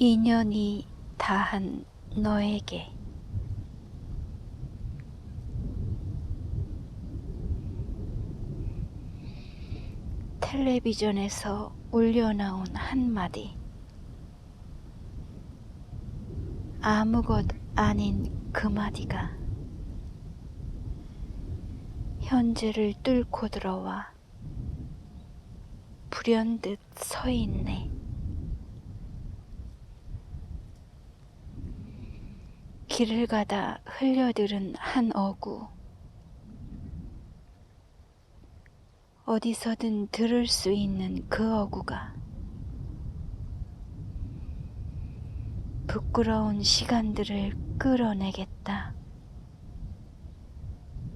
인연이 다한 너에게 텔레비전에서 울려나온 한마디 아무것 아닌 그 마디가 현재를 뚫고 들어와 불현듯 서 있네. 길을 가다 흘려들은 한 어구. 어디서든 들을 수 있는 그 어구가 부끄러운 시간들을 끌어내겠다.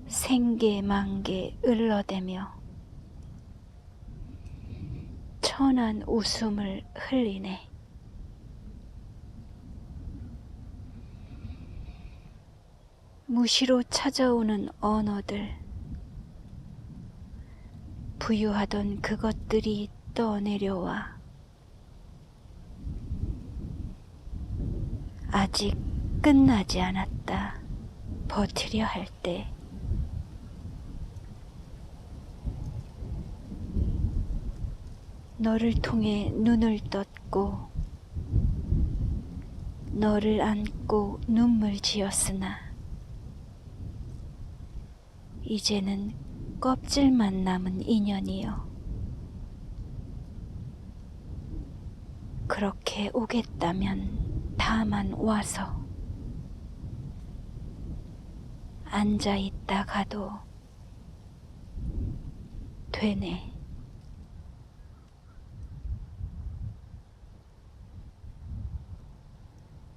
생계만개 을러대며 천한 웃음을 흘리네. 무시로 찾아오는 언어들, 부유하던 그것들이 떠내려와 아직 끝나지 않았다. 버티려 할 때. 너를 통해 눈을 떴고 너를 안고 눈물 지었으나 이제는 껍질만 남은 인연이여 그렇게 오겠다면 다만 와서 앉아 있다 가도 되네.